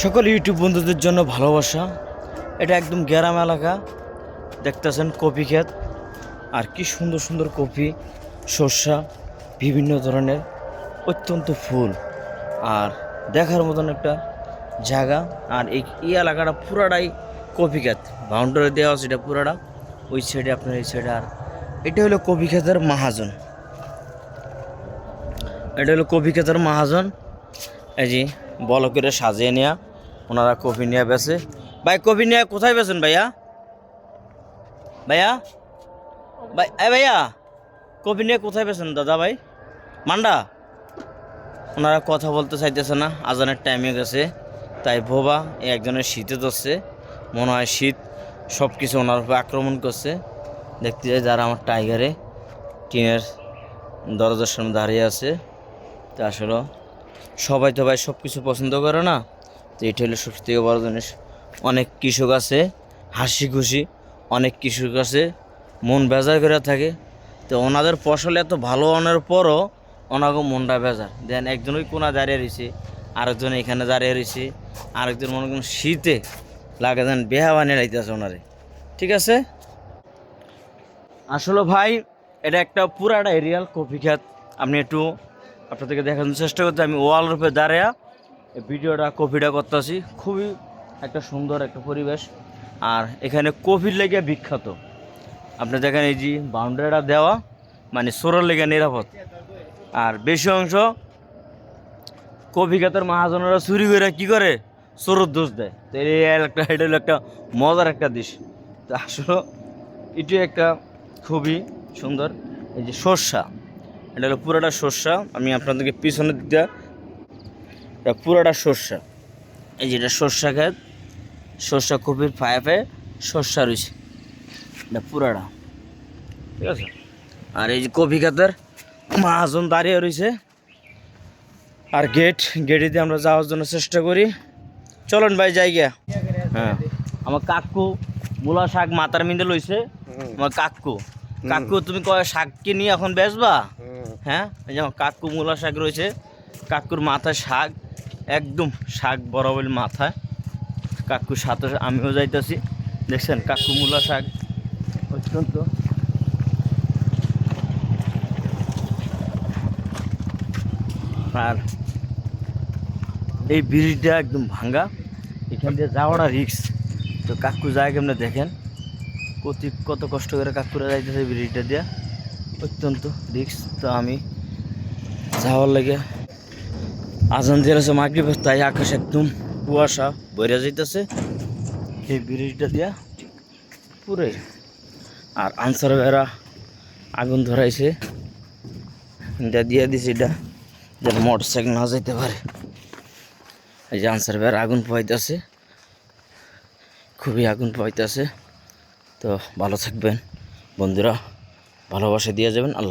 সকল ইউটিউব বন্ধুদের জন্য ভালোবাসা। এটা একদম গ্রাম এলাকা। দেখতেছেন কপি ক্ষেত। আর কি সুন্দর সুন্দর কপি শস্যা বিভিন্ন ধরনের অত্যন্ত ফুল। আর দেখার মতন একটা জায়গা। আর এই এই এলাকাটা পুরাটাই কপি ক্ষেত। বাউন্ডারি দেওয়া আছে এটা পুরাটা। ওই সাইডে আপনার এই সাইডে আর এটা হলো কপি ক্ষেতের মহাজন। এটা হলো কপি ক্ষেতের মহাজন। এই যে বল করে সাজিয়ে নেয়া ওনারা কফি নিয়ে বেছে ভাই, কফি নিয়ে কোথায় বেছেন ভাইয়া? ভাইয়া? ভাই এ ভাইয়া, কফি নিয়ে কোথায় বেছেন দাদা ভাই? মান্ডা? ওনারা কথা বলতে চাইতেছে না, আজানের টাইমে গেছে। তাই ভোবা একজনের শীতে ধরছে। মনে হয় শীত সব কিছু ওনার উপর আক্রমণ করছে। দেখতে যাই যারা আমার টাইগারে টিনের দরজার সামনে দাঁড়িয়ে আছে। তা আসলে সবাই তো ভাই সব কিছু পছন্দ করে না, তো এটা হলো সব থেকে বড় জিনিস। অনেক কৃষক আছে, হাসি খুশি, অনেক কৃষক আছে, মন বেজার করে থাকে। তো ওনাদের ফসল এত ভালো আনার পরও ওনাকে মনটা বেজার। দেন একজন ওই কোনা দাঁড়িয়ে রয়েছে, আরেকজন এখানে দাঁড়িয়ে রয়েছে, আরেকজন মনে করুন শীতে লাগে যেন বেহা বানিয়ে রাইতেছে ওনারে। ঠিক আছে? আসলে ভাই, এটা একটা পুরাটা এরিয়াল কফি খাত। আপনি একটু আপনাদেরকে দেখানোর চেষ্টা করতে আমি ওয়াল রূপে দাঁড়ায়া ভিডিওটা, কফিটা করতেছি। খুবই একটা সুন্দর একটা পরিবেশ। আর এখানে কফির লেগে বিখ্যাত। আপনি দেখেন এই যে বাউন্ডারিটা দেওয়া মানে সোরের লেগে নিরাপদ। আর বেশি অংশ কফি খাতের মহাজনেরা চুরি করে কি করে? চোরের দোষ দেয়। তো এই একটা এটা হলো একটা মজার একটা দিশ। তো আসলে এটি একটা খুবই সুন্দর। এই যে সর্ষা। এটা হলো পুরোটা সর্ষা। আমি আপনাদেরকে পিছনের দিকটা এটা পুরোটা সর্ষা। এই যে এটা সর্ষা ক্ষেত সর্ষা কপির ফায়ে ফায়ে সর্ষা রয়েছে। এটা পুরাটা। ঠিক আছে? আর এই যে কপি খাতের মাহাজন দাঁড়িয়ে রয়েছে। আর গেট গেটে দিয়ে আমরা যাওয়ার জন্য চেষ্টা করি। চলুন ভাই যাই গিয়া। হ্যাঁ। আমার কাকু মূলা শাক মাথার মিন্দে লইছে। আমার কাকু। কাকু তুমি কয় শাক কি নিয়ে এখন বেচবা? হ্যাঁ এই যে কাকু মূলা শাক রয়েছে কাকুর মাথায় শাক, একদম শাক বরাবর মাথায় কাকুর সাথে আমিও যাইতেছি। দেখছেন কাকু মূলা শাক অত্যন্ত। আর এই ব্রিজটা একদম ভাঙ্গা। এখান দিয়ে যাওয়াটা রিক্স তো কাকু যায় কেমনে দেখেন, কত কত কষ্ট করে কাকুরা যাইতেছে ব্রিজটা দিয়ে। অত্যন্ত রিক্স তো আমি যাওয়ার লাগে। আজান দিয়ে আছে মাগরিব, তাই আকাশ একদম কুয়াশা বইরা যাইতেছে। এই ব্রিজটা দিয়া পুরে। আর আনসার বেড়া আগুন ধরাইছে। এটা দিয়ে দিছে এটা, যেন মোটর সাইকেল না যাইতে পারে। এই যে আনসার বেড়া আগুন পাইতেছে খুবই আগুন পাইতেছে তো ভালো থাকবেন, বন্ধুরা। ভালোবাসা দিয়ে যাবেন আল্লাহ